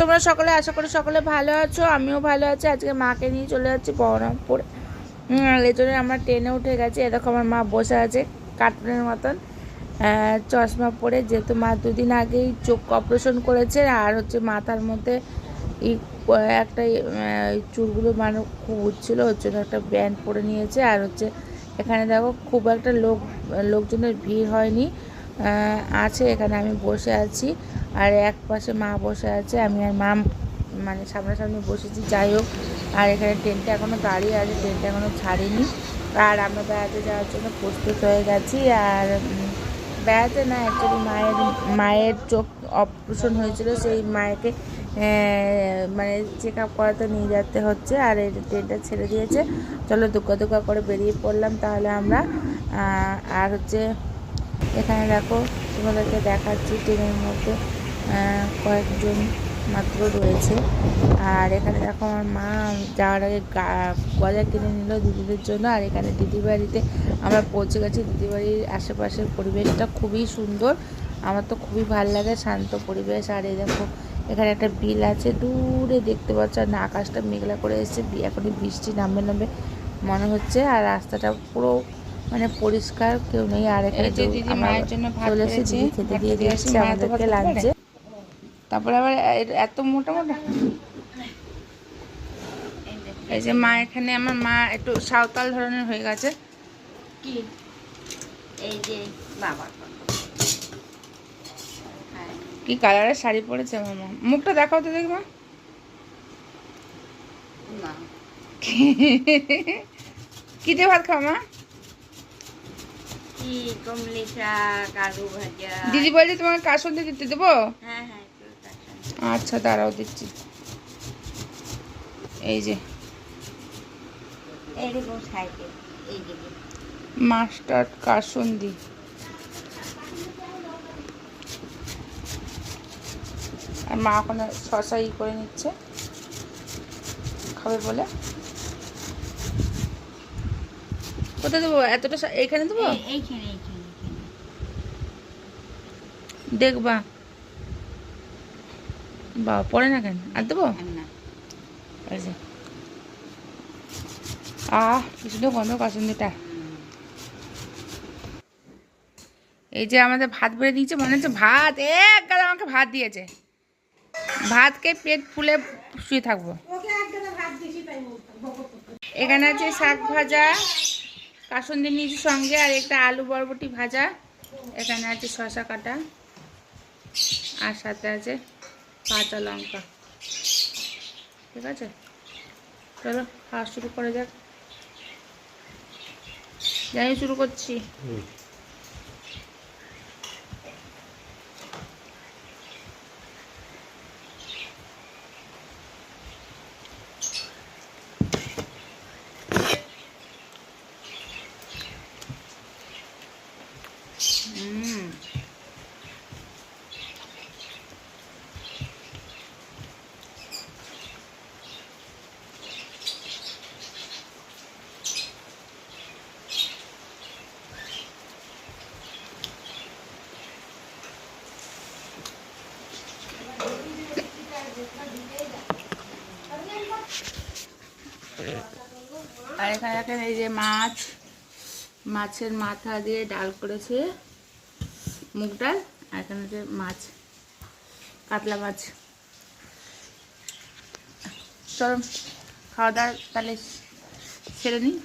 তোমরা সকলে, আশা করি সকলে ভালো আছো, আমিও ভালো আছি। আজকে মাকে নিয়ে চলে যাচ্ছি বহরমপুরে। এই জন্য আমরা ট্রেনে উঠে গেছি। এরকম আমার মা বসে আছে কার্টুনের মতন। চশমা পরে, যেহেতু মা দুদিন আগেই চোখ অপারেশন করেছে, আর হচ্ছে মাথার মধ্যে একটা চুলগুলো মানে খুব উঠছিল ওর জন্য একটা ব্যান্ড পরে নিয়েছে। আর হচ্ছে এখানে দেখো খুব একটা লোক, লোকজনের ভিড় হয়নি। আছে, এখানে আমি বসে আছি। আর এক পাশে মা বসে আছে, আমি আর মা মানে সামনাসামনি বসেছি, যাই হোক। আর এখানে ট্রেনটা এখনও দাঁড়িয়ে আছে ট্রেনটা এখনও ছাড়িনি। আর আমরা বেড়াতে যাওয়ার জন্য প্রস্তুত হয়ে গেছি। আর বেড়াতে না অ্যাকচুয়ালি মায়ের মায়ের চোখ অপারেশন হয়েছিল, সেই মায়েকে মানে চেক আপ করাতে নিয়ে যেতে হচ্ছে। আর এই ট্রেনটা ছেড়ে দিয়েছে। চলো দুকা দুকা করে বেরিয়ে পড়লাম। তাহলে আমরা আর হচ্ছে এখানে দেখো তোমাদেরকে দেখাচ্ছি ট্রেনের মধ্যে কয়েকজন মাত্র রয়েছে। আর এখানে দেখো আমার মা যাওয়ার আগে গজা কিনে নিল দিদিদের জন্য। আর এখানে দিদি বাড়িতে আমরা পৌঁছে গেছি। দিদি বাড়ির আশেপাশের পরিবেশটা খুবই সুন্দর। আমার তো খুবই ভালো লাগে, শান্ত পরিবেশ। আর এই দেখো, এখানে একটা বিল আছে। দূরে দেখতে পাচ্ছ না আকাশটা মেঘলা করে এসেছে। এখনই বৃষ্টি নামবে নামবে মনে হচ্ছে। আর রাস্তাটা পুরো মানে পরিষ্কার কেউ নেই আর মায়ের জন্য চলে দিদি খেতে দিয়ে দিয়েছি আমাদেরকে ভাত তারপরে আবার এত মোটা মোটা। এই যে মা এখানে আমার মা একটু সাঁওতাল ধরনের হয়ে গেছে। কি? এই যে বাবা কি কালারের শাড়ি পরেছে আমার মা? মুখটা দেখাও তো দেখবা না। কি দিয়ে ভাত খাও মা? কি কমলি শাক আলু ভাজা। দিদি বলছে তোমাকে কাসন্দি দিতে দেবো? হ্যাঁ হ্যাঁ আচ্ছা দাঁড়াও দিচ্ছি। এই যে। সাইকেল এই মাস্টার্ড কাসন্দি। আর মা ওখানে শশা ই করে নিচ্ছে। খাবে বলে? কোথায় দেবো? এতটা এইখানে দেবো? এইখানে দেখবা। বা পড়ে না কেন? আর দেবো? এই যে। আহ কি সুন্দর গন্ধ কাসন্দিটা এই যে আমাদের ভাত বেড়ে দিয়েছে মনে হচ্ছে ভাত। এক গাল আমাকে ভাত দিয়েছে। ভাতকে পেট ফুলে শুয়ে থাকব। এখানে আছে শাক ভাজা। কাসন্দি নিচু সঙ্গে আর একটা আলু বরবটি ভাজা। এখানে আছে শশা কাটা। আর সাথে আছে কাঁচা লঙ্কা। ঠিক আছে? চলো, খাওয়া শুরু করা যাক। জানি শুরু করছি। আর এখানে দেখেন এই যে মাছ, মাছের মাথা দিয়ে ডাল করেছে, মুগ ডাল, আর এখানে যে মাছ, কাতলা মাছ। চলো, খাওয়া দাওয়া তাহলে ছেড়ে নিই।